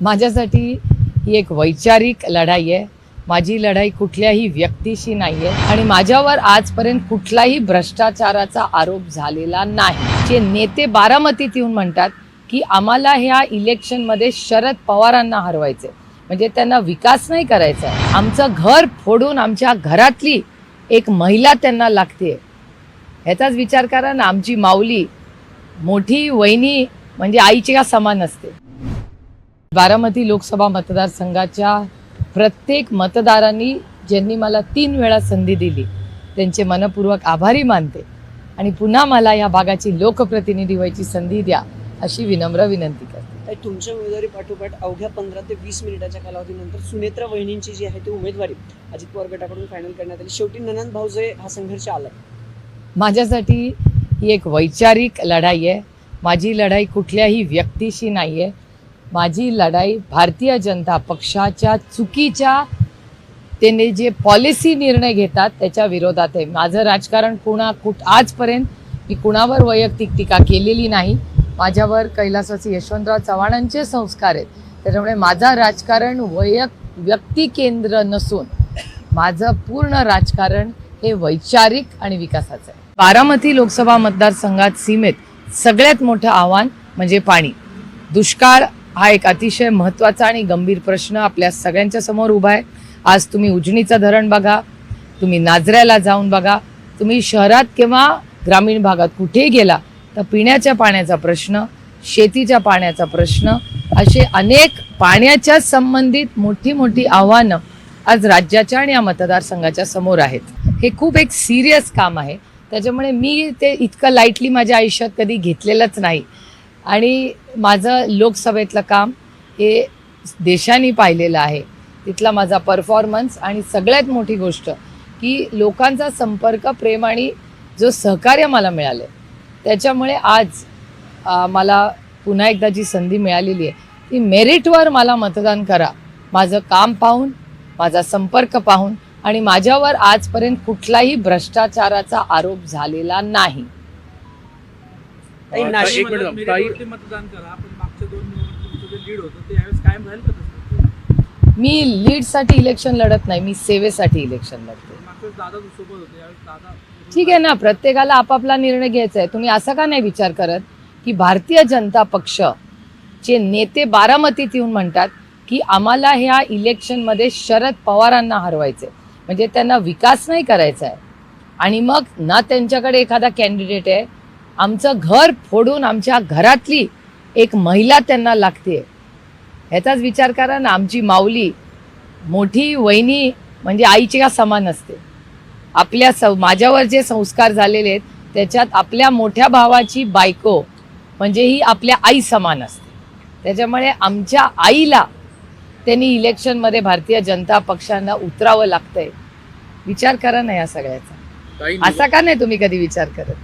माझ्यासाठी ही एक वैचारिक लढाई आहे. माझी लढाई कुठल्याही व्यक्तीशी नाही आहे आणि माझ्यावर आजपर्यंत कुठलाही भ्रष्टाचाराचा आरोप झालेला नाही. जे नेते बारामतीत येऊन म्हणतात की आम्हाला ह्या इलेक्शनमध्ये शरद पवारांना हरवायचे म्हणजे त्यांना विकास नाही करायचा आहे आमचं घर फोडून आमच्या घरातली एक महिला त्यांना लागते ह्याचाच विचार करा ना आमची माऊली मोठी वहिनी म्हणजे आईच्या समान असते. बारामती लोकसभा मतदारसंघाच्या प्रत्येक मतदारांनी ज्यांनी मला तीन वेळा संधी दिली त्यांचे मनपूर्वक आभारी मानते. आणि पुन्हा मला या भागाची लोकप्रतिनिधी व्हायची संधी द्या अशी विनम्र विनंती करते. तुमच्या उमेदवारी पाठोपाठ अवघ्या पंधरा ते वीस मिनिटाच्या कालावधीनंतर सुनेत्रा वहिनींची जी आहे ती उमेदवारी अजित पवार गटाकडून फायनल करण्यात आली. शेवटी ननंद भाऊजे हा संघर्ष आला माझ्यासाठी ही एक वैचारिक लढाई आहे. माझी लढाई कुठल्याही व्यक्तीशी नाही आहे माझी लढाई भारतीय जनता पक्षाच्या चुकीच्या त्याने जे पॉलिसी निर्णय घेतात त्याच्या विरोधात आहे. माझं राजकारण कुणा कुठ आजपर्यंत मी कुणावर वैयक्तिक टीका केलेली नाही. माझ्यावर कैलासवासी यशवंतराव चव्हाणांचे संस्कार आहेत. त्याच्यामुळे माझं राजकारण वैयक व्यक्ती केंद्र नसून माझं पूर्ण राजकारण हे वैचारिक आणि विकासाचं आहे. बारामती लोकसभा मतदारसंघात सीमेत सगळ्यात मोठं आव्हान म्हणजे पाणी. दुष्काळ हा एक अतिशय महत्त्वाचा आणि गंभीर प्रश्न आपल्या सगळ्यांच्या समोर उभा आहे. आज तुम्ही उजनीचं धरण बघा तुम्ही नाजऱ्याला जाऊन बघा तुम्ही शहरात किंवा ग्रामीण भागात कुठेही गेला तर पिण्याच्या पाण्याचा प्रश्न शेतीच्या पाण्याचा प्रश्न असे अनेक पाण्याच्या संबंधित मोठी मोठी आव्हानं आज राज्याच्या आणि या मतदारसंघाच्या समोर आहेत. हे खूप एक सिरियस काम आहे. त्याच्यामुळे मी ते इतकं लाईटली माझ्या आयुष्यात कधी घेतलेलंच नाही. आणि माझं लोकसभेतलं काम हे देशाने पाहिलेलं आहे. तिथला माझा परफॉर्मन्स आणि सगळ्यात मोठी गोष्ट की लोकांचा संपर्क प्रेम आणि जो सहकार्य मला मिळालं त्याच्यामुळे आज मला पुन्हा एकदा जी संधी मिळालेली आहे ती मेरिटवर मला मतदान करा. माझं काम पाहून माझा संपर्क पाहून आणि माझ्यावर आजपर्यंत कुठलाही भ्रष्टाचाराचा आरोप झालेला नाही. ताई, अं, नाशिक- एक मिनिट थांब. ताई मेरिटवरती मतदान करा पण मागच्या दोन जे लीड होतं ते यावेळेस कायम राहील का तसं? मी लीडसाठी इलेक्शन लढत नाही मी सेवेसाठी इलेक्शन लढते. मागच्या वेळेस दादा सोबत होते यावेळेस दादा ठीक आहे ना प्रत्येकाला आपापला निर्णय घ्यायचा आहे. तुम्ही असा का नाही विचार करत की भारतीय जनता पक्ष चे नेते बारामतीत येऊन म्हणतात की आम्हाला ह्या इलेक्शनमध्ये शरद पवारांना हरवायचे म्हणजे त्यांना विकास नाही करायचा आहे. आणि मग ना त्यांच्याकडे एखादा कॅन्डिडेट आहे आमचं घर फोडून आमच्या घरातली एक महिला त्यांना लागते. ह्याचाच विचार करा ना आमची माऊली मोठी वहिनी म्हणजे आईच्या समान असते. आपल्या सं माझ्यावर जे संस्कार झालेले आहेत त्याच्यात आपल्या मोठ्या भावाची बायको म्हणजे ही आपल्या आई समान असते. त्याच्यामुळे आमच्या आईला त्यांनी इलेक्शनमध्ये भारतीय जनता पक्षांना उतरावं लागतंय. विचार करा ना या सगळ्याचा. असा का नाही तुम्ही कधी विचार करत?